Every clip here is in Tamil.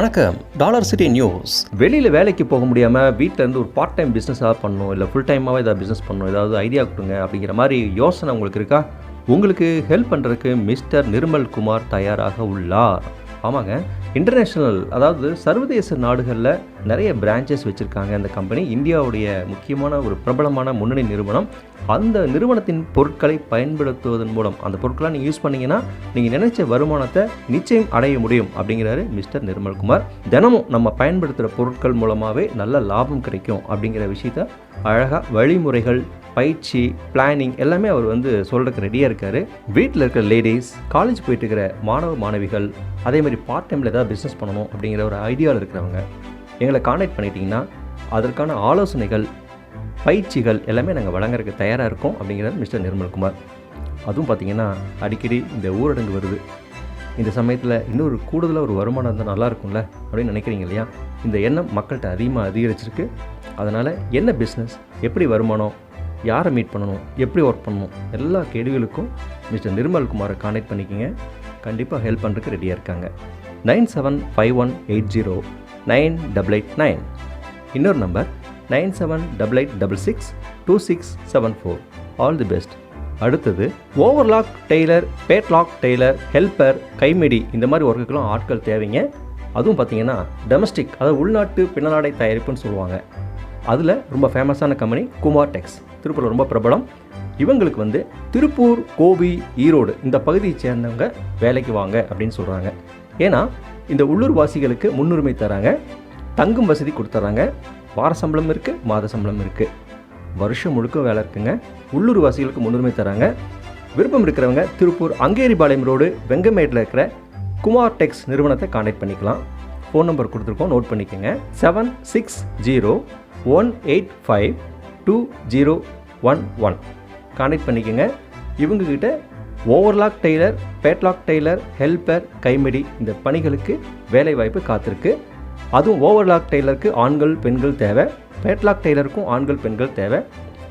வணக்கம். Dollar city news. வெளியில் வேலைக்கு போக முடியாமல் வீட்டில் இருந்து ஒரு பார்ட் டைம் பிஸ்னஸாக பண்ணணும் இல்லை ஃபுல் டைமாகவே ஏதாவது பிஸ்னஸ் பண்ணணும் ஏதாவது ஐடியா கொடுங்க அப்படிங்கிற மாதிரி யோசனை உங்களுக்கு இருக்கா? உங்களுக்கு ஹெல்ப் பண்ணுறதுக்கு மிஸ்டர் நிர்மல் குமார் தயாராக உள்ளார். ஆமாங்க. இன்டர்நேஷ்னல் அதாவது சர்வதேச நாடுகளில் நிறைய பிரான்ச்சஸ் வச்சுருக்காங்க. அந்த கம்பெனி இந்தியாவுடைய முக்கியமான ஒரு பிரபலமான முன்னணி நிறுவனம். அந்த நிறுவனத்தின் பொருட்களை பயன்படுத்துவதன் மூலம் அந்த பொருட்களை நீங்கள் யூஸ் பண்ணிங்கன்னா நீங்கள் நினைச்ச வருமானத்தை நிச்சயம் அடைய முடியும் அப்படிங்கிறாரு மிஸ்டர் நிர்மல்குமார். தினமும் நம்ம பயன்படுத்துகிற பொருட்கள் மூலமாகவே நல்ல லாபம் கிடைக்கும் அப்படிங்கிற விஷயத்த அழகாக வழிமுறைகள் பயிற்சி பிளானிங் எல்லாமே அவர் வந்து சொல்கிறதுக்கு ரெடியாக இருக்கார். வீட்டில் இருக்கிற லேடிஸ் காலேஜ் போயிட்டு இருக்கிற மாணவ மாணவிகள் அதே மாதிரி பார்ட் டைமில் ஏதாவது பிஸ்னஸ் பண்ணணும் அப்படிங்கிற ஒரு ஐடியாவில் இருக்கிறவங்க. எங்களை காண்டாக்ட் பண்ணிட்டீங்கன்னா அதற்கான ஆலோசனைகள் பயிற்சிகள் எல்லாமே நாங்கள் வழங்குறதுக்கு தயாராக இருக்கோம் அப்படிங்கிறது மிஸ்டர் நிர்மல்குமார். அதுவும் பார்த்தீங்கன்னா அடிக்கடி இந்த ஊரடங்கு வருது. இந்த சமயத்தில் இன்னொரு கூடுதலாக ஒரு வருமானம் இருந்தால் நல்லா இருக்கும்ல அப்படின்னு நினைக்கிறீங்க இல்லையா? இந்த எண்ணம் மக்கள்கிட்ட அதிகமாக அதிகரிச்சிருக்கு. அதனால் என்ன பிஸ்னஸ் எப்படி வருமானம் யாரை மீட் பண்ணணும் எப்படி ஒர்க் பண்ணணும் எல்லா கேள்விகளுக்கும் மிஸ்டர் நிர்மல்குமாரை கான்டாக்ட் பண்ணிக்கோங்க. கண்டிப்பாக ஹெல்ப் பண்ணுறதுக்கு ரெடியாக இருக்காங்க. Nine seven five one eight zero nine double eight nine. இன்னொரு number nine seven double eight double six two six seven four. All the best அடுத்தது overlock tailor padlock tailor helper கைமெடி இந்த மாதிரி ஒர்க்குக்கெல்லாம் ஆட்கள் தேவைங்க. அதுவும் பார்த்தீங்கன்னா டொமஸ்டிக் அதாவது உள்நாட்டு பின்னலாடை தயாரிப்புன்னு சொல்லுவாங்க. அதில் ரொம்ப ஃபேமஸான கம்பெனி குமார் டெக்ஸ் திருப்பூரில் ரொம்ப பிரபலம். இவங்களுக்கு வந்து திருப்பூர் கோபி ஈரோடு இந்த பகுதியை சேர்ந்தவங்க வேலைக்கு வாங்க அப்படின்னு சொல்கிறாங்க ஏன்னா இந்த உள்ளூர் வாசிகளுக்கு முன்னுரிமை தராங்க. தங்கும் வசதி கொடுத்துட்றாங்க வார சம்பளம் இருக்குது மாத சம்பளம் இருக்குது வருஷம் முழுக்க வேலை இருக்குங்க. உள்ளூர் வாசிகளுக்கு முன்னுரிமை தராங்க. விருப்பம் இருக்கிறவங்க திருப்பூர் அங்கேரிபாளையம் ரோடு வெங்கமேட்டில் இருக்கிற குமார் டெக்ஸ் நிறுவனத்தை கான்டாக்ட் பண்ணிக்கலாம். ஃபோன் நம்பர் கொடுத்துருக்கோம் நோட் பண்ணிக்கோங்க. Seven six zero one eight five two zero one one contact பண்ணிக்கோங்க. இவங்கக்கிட்ட overlock tailor padlock tailor helper கைமெடி இந்த பணிகளுக்கு வேலைவாய்ப்பு காத்திருக்கு. அதுவும் ஓவர்லாக் டெய்லருக்கு ஆண்கள் பெண்கள் தேவை. பேட்லாக் டெய்லருக்கும் ஆண்கள் பெண்கள் தேவை.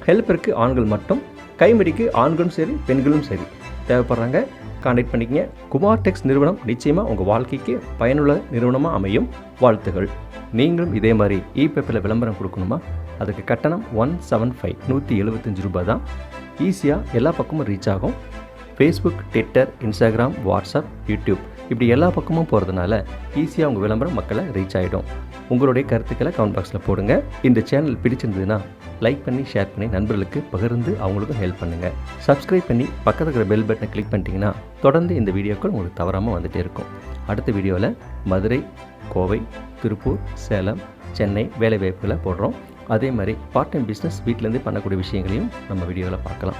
ஹெல்ப்பருக்கு ஆண்கள் மட்டும். கைமெடிக்கு ஆண்களும் சரி பெண்களும் சரி. தேவைப்படுறாங்க. கான்டாக்ட் பண்ணிக்கங்க. குமார் டெக்ஸ் நிறுவனம் நிச்சயமாக உங்கள் வாழ்க்கைக்கு பயனுள்ள நிறுவனமாக அமையும். வாழ்த்துகள். நீங்களும் இதே மாதிரி இ பேப்பரில் விளம்பரம் கொடுக்கணுமா? அதுக்கு கட்டணம் ஒன் செவன் ஃபைவ் நூற்றி எழுபத்தஞ்சு ரூபாய் தான். ஈஸியாக எல்லா பக்கமும் ரீச் ஆகும். Facebook Twitter Instagram WhatsApp YouTube இப்படி எல்லா பக்கமும் போகிறதுனால ஈஸியாக உங்கள் விளம்பரம் மக்களை ரீச் ஆகிடும் உங்களுடைய கருத்துக்களை கமெண்ட் பாக்ஸில் போடுங்க. இந்த சேனல் பிடிச்சிருந்ததுன்னா லைக் பண்ணி ஷேர் பண்ணி நண்பர்களுக்கு பகிர்ந்து அவங்களுக்கும் ஹெல்ப் பண்ணுங்கள் சப்ஸ்கிரைப் பண்ணி பக்கத்தில் இருக்கிற பெல் பட்டனை கிளிக் பண்ணிட்டீங்கன்னா தொடர்ந்து இந்த வீடியோக்கள் உங்களுக்கு தவறாமல் வந்துகிட்டே இருக்கும். அடுத்த வீடியோவில் மதுரை கோவை திருப்பூர் சேலம் சென்னை வேலைவாய்ப்புகளை போடுறோம். அதே மாதிரி பார்ட் டைம் பிஸ்னஸ் வீட்டிலேருந்து பண்ணக்கூடிய விஷயங்களையும் நம்ம வீடியோவில் பார்க்கலாம்.